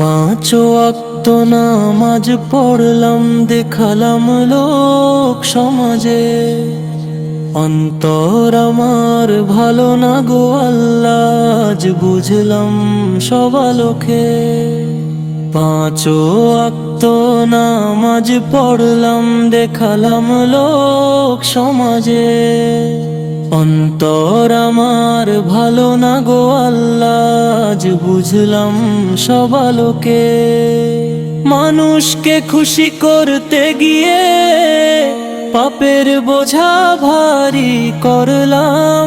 পাঁচ ওয়াক্ত নামাজ পড়লাম, দেখালাম লোক সমাজে। অন্তর আমার ভালো না গো আল্লাহ, আজ বুঝলাম সবালোকে পাঁচ ওয়াক্ত নামাজ পড়লাম, দেখালাম লোক সমাজে। অন্তর আমার ভালো না গো আল্লাহ আজ বুঝলাম সবালোকে মানুষকে খুশি করতে গিয়ে পাপের বোঝা ভারী করলাম।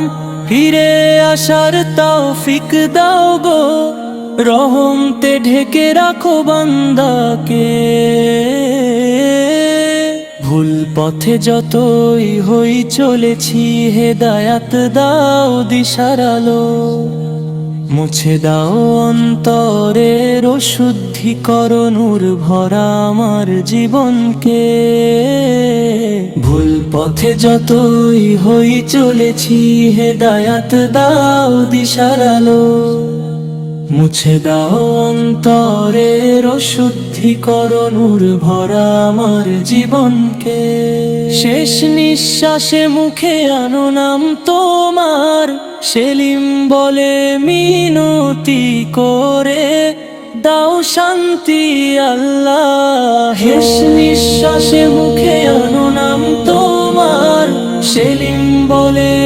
ফিরে আসার তাও ফিক দাও গো, রহমতে ঢেকে রাখো বান্দাকে। পথে যতই হই চলেছি, হেদায়াত দাও দিশারালো মুছে দাও অন্তরের শুদ্ধিকরণুর ভরা আমার জীবনকে। ভুল পথে যতই হই চলেছি, হেদায়াত দাও দিশারালো মুছে দাও অন্তরের শুদ্ধিকরণুর ভরা আমার জীবনকে। শেষ নিঃশ্বাসে মুখে আনো নাম তোমার, সেলিম বলে মিনতি করে দাও শান্তি আল্লাহ। শেষ নিঃশ্বাসে মুখে আনো নাম তোমার, সেলিম বলে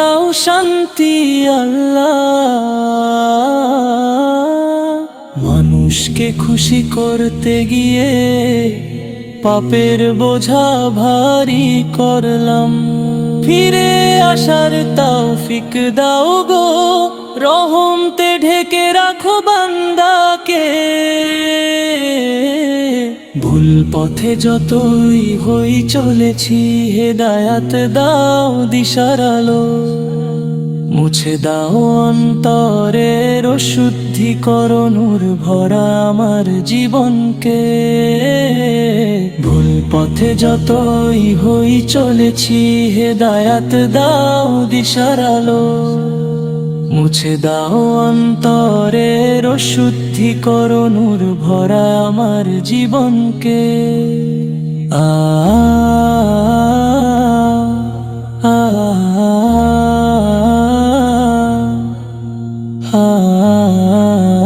দাও শান্তি আল্লাহ। মানুষকে খুশি করতে গিয়ে পাপের বোঝা ভারী করলাম। ফিরে আসার তাও ফিক দাও গো, রহমতে ঢেকে রাখো বান্দাকে। ভুল পথে যতই হই চলেছি হে হেদায়াত দাও দিশারালো মুছে দাও অন্তরের শুদ্ধিকরণুর ভরা আমার জীবনকে। ভুল পথে যতই হই চলেছি হে হেদায়াত দাও দিশারালো মুছে দাও অন্তরের শুদ্ধি করুনুর ভরা আমার জীবনকে। আ আ আ।